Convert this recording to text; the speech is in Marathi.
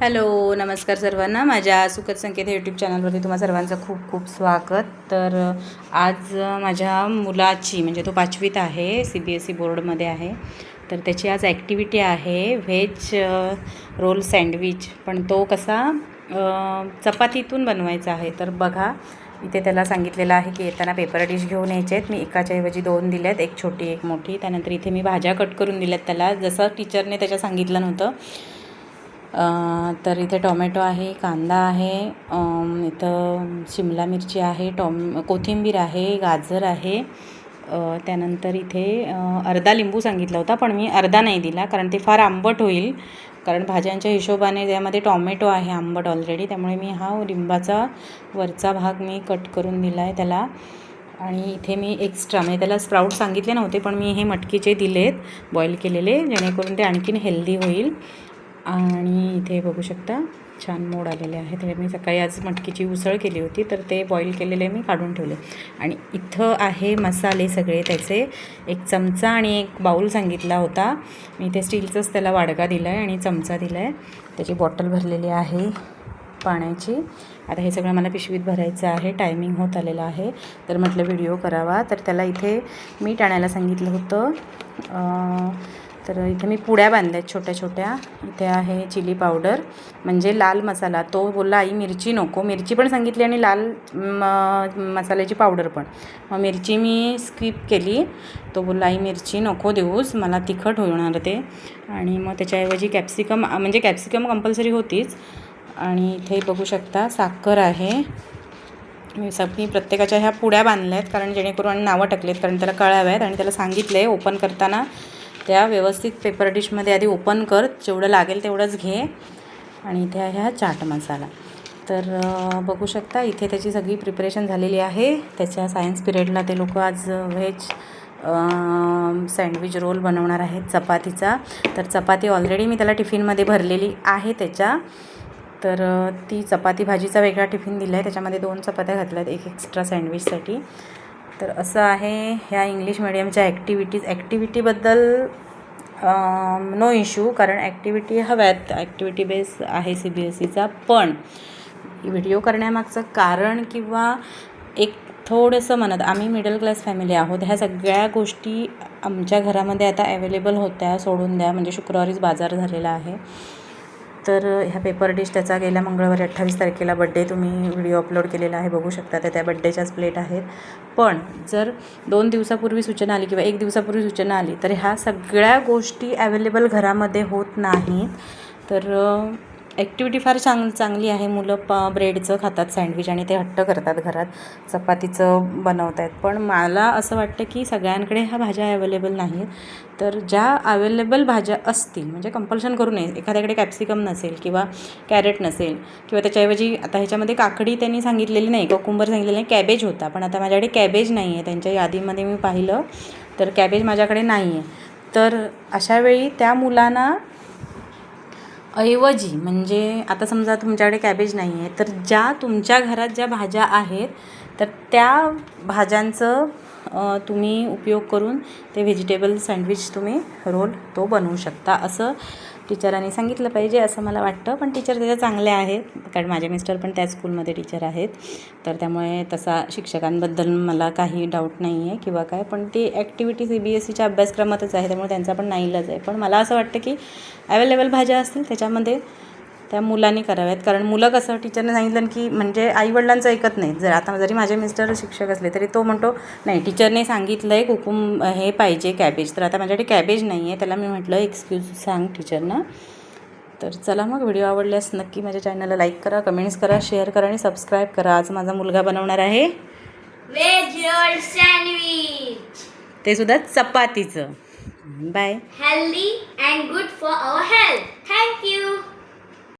हॅलो नमस्कार सर्वांना. माझ्या सुखद संकेत यूट्यूब चॅनलवरती तुम्हा सर्वांचं खूप खूप स्वागत. तर आज माझ्या मुलाची म्हणजे तो पाचवीत आहे सी बी एस ई बोर्डमध्ये आहे. तर त्याची आज ॲक्टिव्हिटी आहे व्हेज रोल सँडविच पण तो कसा चपातीतून बनवायचा आहे. तर बघा इथे त्याला सांगितलेलं आहे की येताना पेपर डिश घेऊन यायचे आहेत मी एकाच्या ऐवजी दोन दिल्या आहेत एक छोटी एक मोठी. त्यानंतर इथे मी भाज्या कट करून दिल्यात त्याला. जसं टीचरने त्याच्या सांगितलं नव्हतं तर इथे टोमॅटो आहे कांदा आहे इथं शिमला मिरची आहे टॉम कोथिंबीर आहे गाजर आहे. त्यानंतर इथे अर्धा लिंबू सांगितला होता पण मी अर्धा नाही दिला कारण ते फार आंबट होईल. कारण भाज्यांच्या हिशोबाने त्यामध्ये टॉमॅटो आहे आंबट ऑलरेडी त्यामुळे मी हा लिंबाचा वरचा भाग मी कट करून दिला आहे त्याला. आणि इथे मी एक्स्ट्रा म्हणजे त्याला स्प्राऊट सांगितले नव्हते पण मी हे मटकीचे दिलेत बॉईल केलेले जेणेकरून ते आणखीन हेल्दी होईल. आणि इथे बघू शकता छान मोड आलेले आहेत. हे मी सकाळी आज मटकीची उसळ केली होती तर ते बॉईल केलेले मी काढून ठेवले. आणि इथं आहे मसाले सगळे त्याचे. एक चमचा आणि एक बाऊल सांगितला होता. मी इथे स्टीलचाच त्याला वाडगा दिला आहे आणि चमचा दिला आहे त्याची बॉटल भरलेली आहे पाण्याची. आता हे सगळं मला पिशवीत भरायचं आहे. टायमिंग होत आलेलं आहे. तर म्हटलं व्हिडिओ करावा. तर त्याला इथे मीठ आणायला सांगितलं होतं. तर इथे मी पुड्या बांधल्या आहेत छोट्या छोट्या. इथे आहे चिली पावडर म्हणजे लाल मसाला. तो बोलला आई मिरची नको. मिरची पण सांगितली आणि लाल म मसाल्याची पावडर पण. मग मिरची मी स्किप केली. तो बोलला आई मिरची नको देऊस मला तिखट होणार ते आणि मग त्याच्याऐवजी कॅप्सिकम म्हणजे कॅप्सिकम कंपल्सरी होतीच. आणि इथे बघू शकता साखर आहे. मी सब मी प्रत्येकाच्या ह्या पुड्या बांधल्या आहेत कारण जेणेकरून आणि नावं टाकलेत कारण त्याला कळाव्यात आणि त्याला सांगितलं आहे ओपन करताना त्या व्यवस्थित पेपर डिशमध्ये आधी ओपन कर. जेवढं लागेल तेवढंच घे. आणि इथे आहे हा चाट मसाला. तर बघू शकता इथे त्याची सगळी प्रिपरेशन झालेली आहे. त्याच्या सायन्स पिरियडला ते लोक आज व्हेज सँडविच रोल बनवणार आहेत चपातीचा. तर चपाती ऑलरेडी मी त्याला टिफिनमध्ये भरलेली आहे त्याच्या. तर ती चपाती भाजीचा वेगळा टिफिन दिला आहे त्याच्यामध्ये दोन चपात्या घातल्या आहेत एक एक्स्ट्रा सँडविचसाठी तर असं आहे ह्या इंग्लिश मिडियमच्या ॲक्टिव्हिटीज ॲक्टिव्हिटीबद्दल नो इश्यू कारण ॲक्टिव्हिटी हव्यात. ॲक्टिव्हिटी बेस आहे सी बी एस सीचा पण व्हिडिओ करण्यामागचं कारण किंवा एक थोडंसं म्हणत आम्ही मिडल क्लास फॅमिली आहोत. ह्या सगळ्या गोष्टी आमच्या घरामध्ये आता अवेलेबल होत्या सोडून द्या. म्हणजे शुक्रवारीच बाजार झालेला आहे. तर ह्या पेपर डिश त्याचा गेल्या मंगळवारी अठ्ठावीस तारखेला बड्डे तुम्ही व्हिडिओ अपलोड केलेला आहे बघू शकता. तर त्या बड्डेच्याच प्लेट आहेत. पण जर दोन दिवसापूर्वी सूचना आली किंवा एक दिवसापूर्वी सूचना आली तर ह्या सगळ्या गोष्टी ॲवेलेबल घरामध्ये होत नाहीत. तर ॲक्टिव्हिटी फार चांग चांगली आहे. मुलं प ब्रेडचं खातात सँडविच आणि ते हट्ट करतात घरात. चपातीचं बनवत आहेत पण मला असं वाटतं की सगळ्यांकडे ह्या भाज्या अवेलेबल नाहीत तर ज्या अवेलेबल भाज्या असतील म्हणजे कंपल्शन करू नये. एखाद्याकडे कॅप्सिकम नसेल किंवा कॅरेट नसेल किंवा त्याच्याऐवजी आता ह्याच्यामध्ये काकडी त्यांनी सांगितलेली नाही कोकुंबर सांगितलेलं नाही कॅबेज होता. पण आता माझ्याकडे कॅबेज नाही आहे. त्यांच्या यादीमध्ये मी पाहिलं तर कॅबेज माझ्याकडे नाही आहे. तर अशावेळी त्या मुलांना ऐवजी म्हणजे आता समजा तुमच्याकडे कॅबेज नाही आहे तर ज्या तुमच्या घरात ज्या भाज्या आहेत तर त्या भाज्यांचं तुम्ही उपयोग करून ते व्हेजिटेबल सँडविच तुम्ही रोल तो बनवू शकता. असं टीचरांनी सांगितलं पाहिजे असं मला वाटतं. पण टीचर त्याच्या चांगल्या आहेत कारण माझे मिस्टर पण त्याच स्कूलमध्ये टीचर आहेत. तर त्यामुळे तसा शिक्षकांबद्दल मला काही डाऊट नाही आहे किंवा काय. पण ती ॲक्टिव्हिटी सी बी एस सीच्या अभ्यासक्रमातच आहे त्यामुळे त्यांचा पण नाईलाज आहे. पण मला असं वाटतं की अवेलेबल भाज्या असतील त्याच्यामध्ये त्या मुलांनी कराव्यात. कारण मुलं कसं टीचरने सांगितलं की म्हणजे आईवडिलांचं ऐकत नाही जर आता जरी माझे मिस्टर शिक्षक असले तरी तो म्हणतो नाही टीचरने सांगितलं आहे कुकुम हे पाहिजे कॅबेज तर आता माझ्याकडे कॅबेज नाही आहे त्याला मी म्हटलं एक्सक्यूज सांग टीचरना तर चला मग व्हिडिओ आवडल्यास नक्की माझ्या चॅनलला लाईक करा कमेंट्स करा शेअर करा आणि सबस्क्राईब करा. आज माझा मुलगा बनवणार आहे. ते सुद्धा चपातीचं. Bye and good for our health. Thank you.